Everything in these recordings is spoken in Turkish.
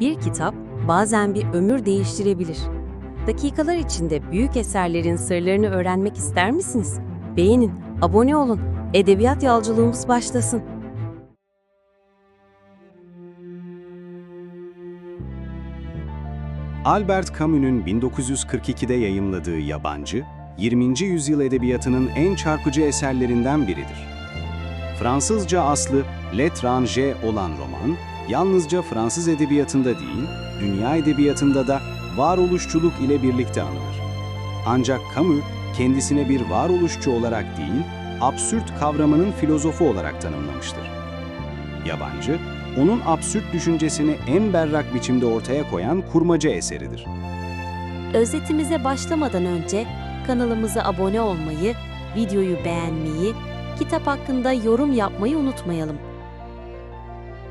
Bir kitap bazen bir ömür değiştirebilir. Dakikalar içinde büyük eserlerin sırlarını öğrenmek ister misiniz? Beğenin, abone olun. Edebiyat yolculuğumuz başlasın. Albert Camus'un 1942'de yayımladığı Yabancı, 20. yüzyıl edebiyatının en çarpıcı eserlerinden biridir. Fransızca aslı L'étranger olan roman, yalnızca Fransız edebiyatında değil, dünya edebiyatında da varoluşçuluk ile birlikte anılır. Ancak Camus, kendisine bir varoluşçu olarak değil, absürt kavramının filozofu olarak tanımlamıştır. Yabancı, onun absürt düşüncesini en berrak biçimde ortaya koyan kurmaca eseridir. Özetimize başlamadan önce kanalımıza abone olmayı, videoyu beğenmeyi, kitap hakkında yorum yapmayı unutmayalım.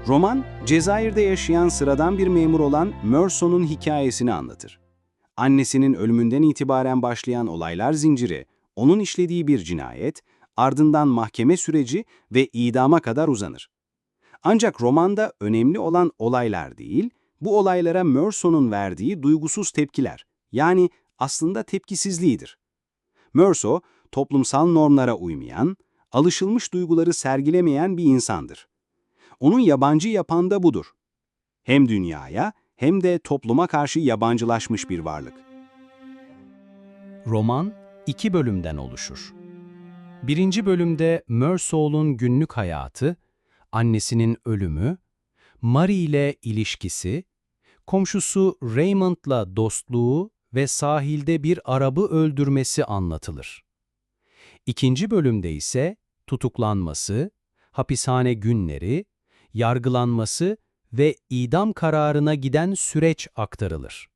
Roman, Cezayir'de yaşayan sıradan bir memur olan Meursault'un hikayesini anlatır. Annesinin ölümünden itibaren başlayan olaylar zinciri, onun işlediği bir cinayet, ardından mahkeme süreci ve idama kadar uzanır. Ancak romanda önemli olan olaylar değil, bu olaylara Meursault'un verdiği duygusuz tepkiler, yani aslında tepkisizliğidir. Meursault, toplumsal normlara uymayan, alışılmış duyguları sergilemeyen bir insandır. Onun yabancı yapan da budur. Hem dünyaya hem de topluma karşı yabancılaşmış bir varlık. Roman iki bölümden oluşur. Birinci bölümde Meursault'un günlük hayatı, annesinin ölümü, Marie ile ilişkisi, komşusu Raymond'la dostluğu ve sahilde bir Arabı öldürmesi anlatılır. İkinci bölümde ise tutuklanması, hapishane günleri, yargılanması ve idam kararına giden süreç aktarılır.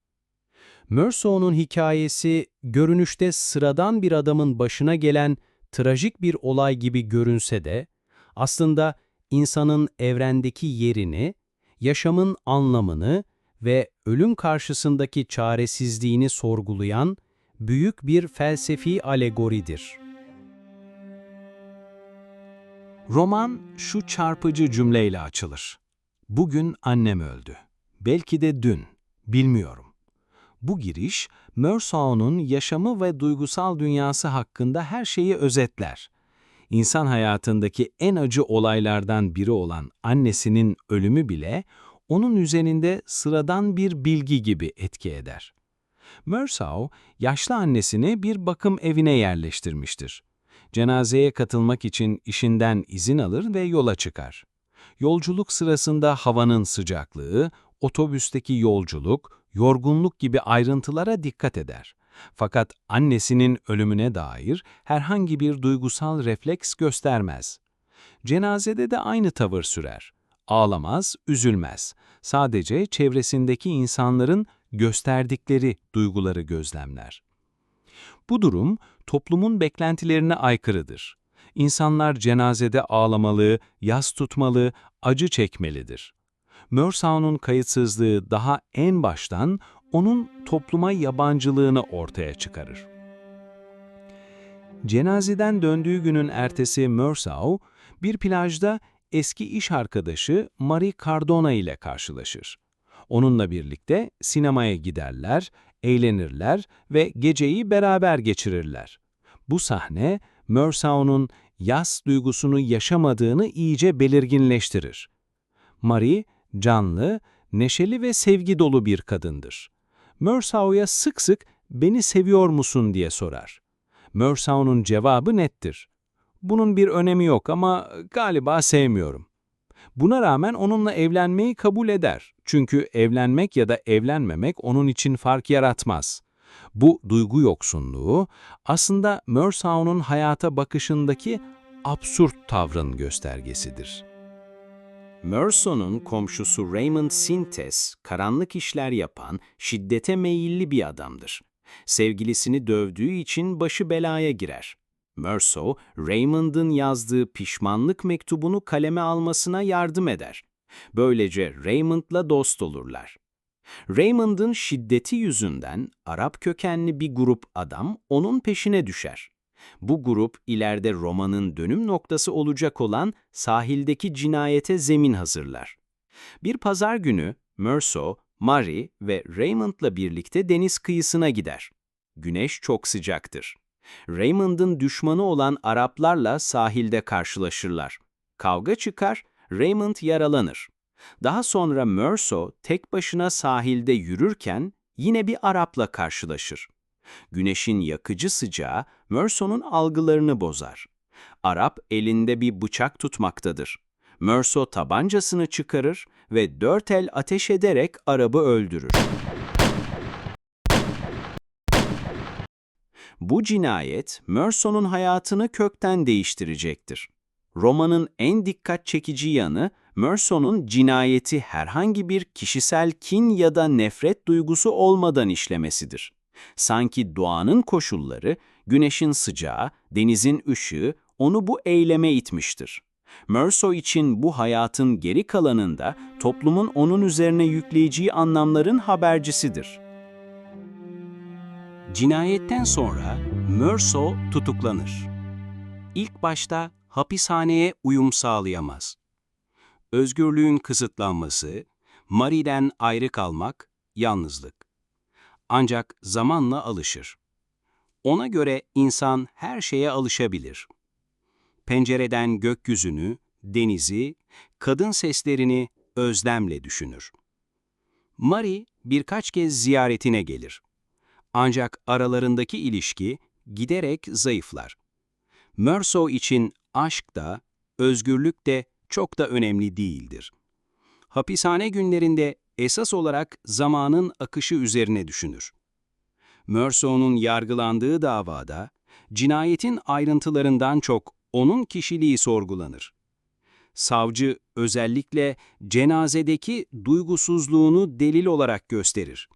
Meursault'un hikayesi görünüşte sıradan bir adamın başına gelen trajik bir olay gibi görünse de, aslında insanın evrendeki yerini, yaşamın anlamını ve ölüm karşısındaki çaresizliğini sorgulayan büyük bir felsefi alegoridir. Roman şu çarpıcı cümleyle açılır. Bugün annem öldü. Belki de dün. Bilmiyorum. Bu giriş, Meursault'un yaşamı ve duygusal dünyası hakkında her şeyi özetler. İnsan hayatındaki en acı olaylardan biri olan annesinin ölümü bile, onun üzerinde sıradan bir bilgi gibi etki eder. Meursault, yaşlı annesini bir bakım evine yerleştirmiştir. Cenazeye katılmak için işinden izin alır ve yola çıkar. Yolculuk sırasında havanın sıcaklığı, otobüsteki yolculuk, yorgunluk gibi ayrıntılara dikkat eder. Fakat annesinin ölümüne dair herhangi bir duygusal refleks göstermez. Cenazede de aynı tavır sürer. Ağlamaz, üzülmez. Sadece çevresindeki insanların gösterdikleri duyguları gözlemler. Bu durum toplumun beklentilerine aykırıdır. İnsanlar cenazede ağlamalı, yas tutmalı, acı çekmelidir. Meursault'un kayıtsızlığı daha en baştan onun topluma yabancılığını ortaya çıkarır. Cenazeden döndüğü günün ertesi Meursault, bir plajda eski iş arkadaşı Marie Cardona ile karşılaşır. Onunla birlikte sinemaya giderler, eğlenirler ve geceyi beraber geçirirler. Bu sahne, Meursault'un yas duygusunu yaşamadığını iyice belirginleştirir. Marie, canlı, neşeli ve sevgi dolu bir kadındır. Meursault'a sık sık beni seviyor musun diye sorar. Meursault'un cevabı nettir. Bunun bir önemi yok ama galiba sevmiyorum. Buna rağmen onunla evlenmeyi kabul eder. Çünkü evlenmek ya da evlenmemek onun için fark yaratmaz. Bu duygu yoksunluğu aslında Meursault'un hayata bakışındaki absürt tavrın göstergesidir. Meursault'un komşusu Raymond Sintes, karanlık işler yapan, şiddete meyilli bir adamdır. Sevgilisini dövdüğü için başı belaya girer. Meursault, Raymond'ın yazdığı pişmanlık mektubunu kaleme almasına yardım eder. Böylece Raymond'la dost olurlar. Raymond'ın şiddeti yüzünden Arap kökenli bir grup adam onun peşine düşer. Bu grup ileride romanın dönüm noktası olacak olan sahildeki cinayete zemin hazırlar. Bir pazar günü Merceau, Marie ve Raymond'la birlikte deniz kıyısına gider. Güneş çok sıcaktır. Raymond'ın düşmanı olan Araplarla sahilde karşılaşırlar. Kavga çıkar, Raymond yaralanır. Daha sonra Merceau tek başına sahilde yürürken yine bir Arapla karşılaşır. Güneşin yakıcı sıcağı Merceau'nun algılarını bozar. Arap elinde bir bıçak tutmaktadır. Merceau tabancasını çıkarır ve dört el ateş ederek Arap'ı öldürür. Bu cinayet Merceau'nun hayatını kökten değiştirecektir. Romanın en dikkat çekici yanı, Merceau'nun cinayeti herhangi bir kişisel kin ya da nefret duygusu olmadan işlemesidir. Sanki doğanın koşulları, güneşin sıcağı, denizin ışığı onu bu eyleme itmiştir. Merceau için bu hayatın geri kalanında toplumun onun üzerine yükleyeceği anlamların habercisidir. Cinayetten sonra Merceau tutuklanır. İlk başta hapishaneye uyum sağlayamaz. Özgürlüğün kısıtlanması, Marie'den ayrı kalmak, yalnızlık. Ancak zamanla alışır. Ona göre insan her şeye alışabilir. Pencereden gökyüzünü, denizi, kadın seslerini özlemle düşünür. Marie birkaç kez ziyaretine gelir. Ancak aralarındaki ilişki giderek zayıflar. Merceau için aşk da, özgürlük de çok da önemli değildir. Hapishane günlerinde esas olarak zamanın akışı üzerine düşünür. Merceau'nun yargılandığı davada, cinayetin ayrıntılarından çok onun kişiliği sorgulanır. Savcı özellikle cenazedeki duygusuzluğunu delil olarak gösterir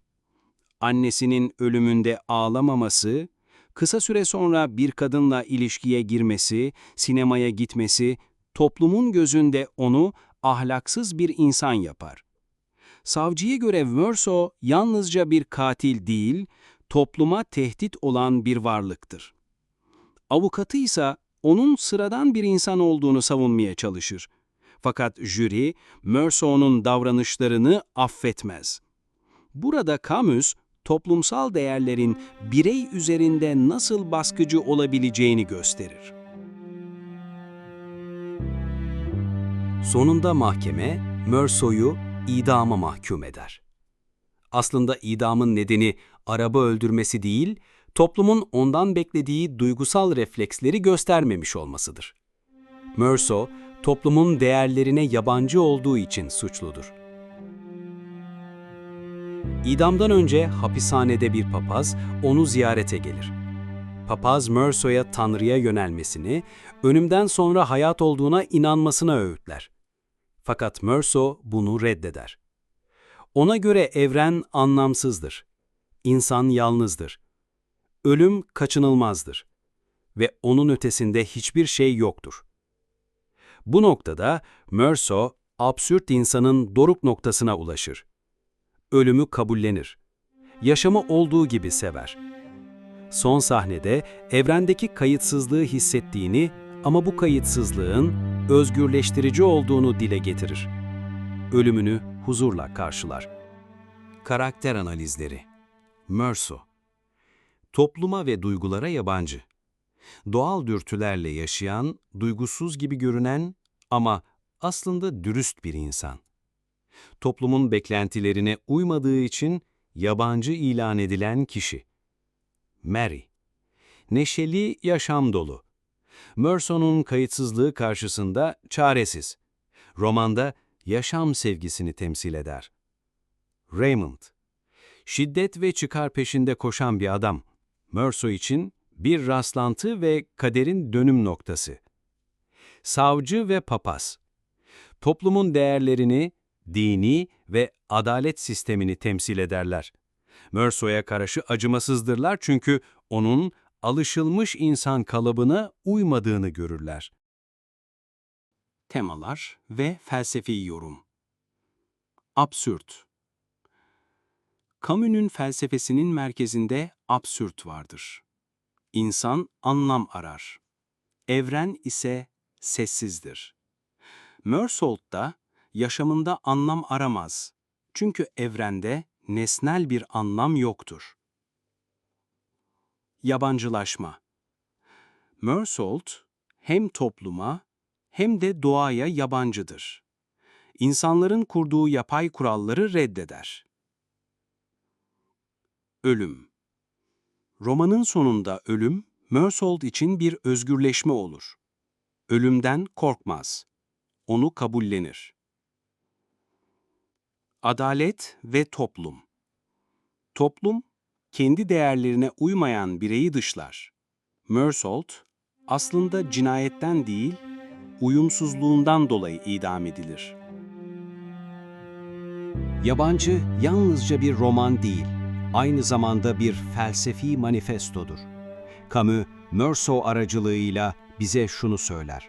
annesinin ölümünde ağlamaması, kısa süre sonra bir kadınla ilişkiye girmesi, sinemaya gitmesi, toplumun gözünde onu ahlaksız bir insan yapar. Savcıya göre Verso yalnızca bir katil değil, topluma tehdit olan bir varlıktır. Avukatı ise onun sıradan bir insan olduğunu savunmaya çalışır. Fakat jüri, Merceau'nun davranışlarını affetmez. Burada Camus, toplumsal değerlerin birey üzerinde nasıl baskıcı olabileceğini gösterir. Sonunda mahkeme, Merceau'yu idama mahkum eder. Aslında idamın nedeni araba öldürmesi değil, toplumun ondan beklediği duygusal refleksleri göstermemiş olmasıdır. Merceau, toplumun değerlerine yabancı olduğu için suçludur. İdamdan önce hapishanede bir papaz onu ziyarete gelir. Papaz Merceau'ya Tanrı'ya yönelmesini, ölümden sonra hayat olduğuna inanmasına öğütler. Fakat Merceau bunu reddeder. Ona göre evren anlamsızdır. İnsan yalnızdır. Ölüm kaçınılmazdır. Ve onun ötesinde hiçbir şey yoktur. Bu noktada Merceau, absürt insanın doruk noktasına ulaşır ölümü kabullenir. Yaşamı olduğu gibi sever. Son sahnede evrendeki kayıtsızlığı hissettiğini ama bu kayıtsızlığın özgürleştirici olduğunu dile getirir. Ölümünü huzurla karşılar. Karakter analizleri Merso Topluma ve duygulara yabancı. Doğal dürtülerle yaşayan, duygusuz gibi görünen ama aslında dürüst bir insan toplumun beklentilerine uymadığı için yabancı ilan edilen kişi. Mary. Neşeli, yaşam dolu. Merceau'nun kayıtsızlığı karşısında çaresiz. Romanda yaşam sevgisini temsil eder. Raymond. Şiddet ve çıkar peşinde koşan bir adam. Merceau için bir rastlantı ve kaderin dönüm noktası. Savcı ve papaz. Toplumun değerlerini, dini ve adalet sistemini temsil ederler. Merceau'ya karşı acımasızdırlar çünkü onun alışılmış insan kalıbına uymadığını görürler. Temalar ve felsefi yorum Absürt Camus'un felsefesinin merkezinde absürt vardır. İnsan anlam arar. Evren ise sessizdir. Mersault da yaşamında anlam aramaz. Çünkü evrende nesnel bir anlam yoktur. Yabancılaşma Mersault hem topluma hem de doğaya yabancıdır. İnsanların kurduğu yapay kuralları reddeder. Ölüm Romanın sonunda ölüm, Mersault için bir özgürleşme olur. Ölümden korkmaz. Onu kabullenir. Adalet ve toplum Toplum, kendi değerlerine uymayan bireyi dışlar. Mersault, aslında cinayetten değil, uyumsuzluğundan dolayı idam edilir. Yabancı yalnızca bir roman değil, aynı zamanda bir felsefi manifestodur. Camus, Meursault aracılığıyla bize şunu söyler.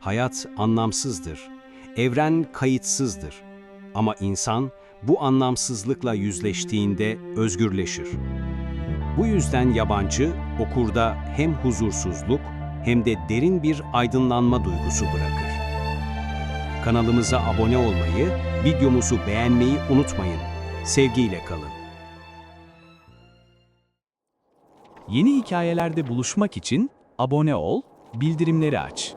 Hayat anlamsızdır, evren kayıtsızdır. Ama insan bu anlamsızlıkla yüzleştiğinde özgürleşir. Bu yüzden yabancı okurda hem huzursuzluk hem de derin bir aydınlanma duygusu bırakır. Kanalımıza abone olmayı, videomuzu beğenmeyi unutmayın. Sevgiyle kalın. Yeni hikayelerde buluşmak için abone ol, bildirimleri aç.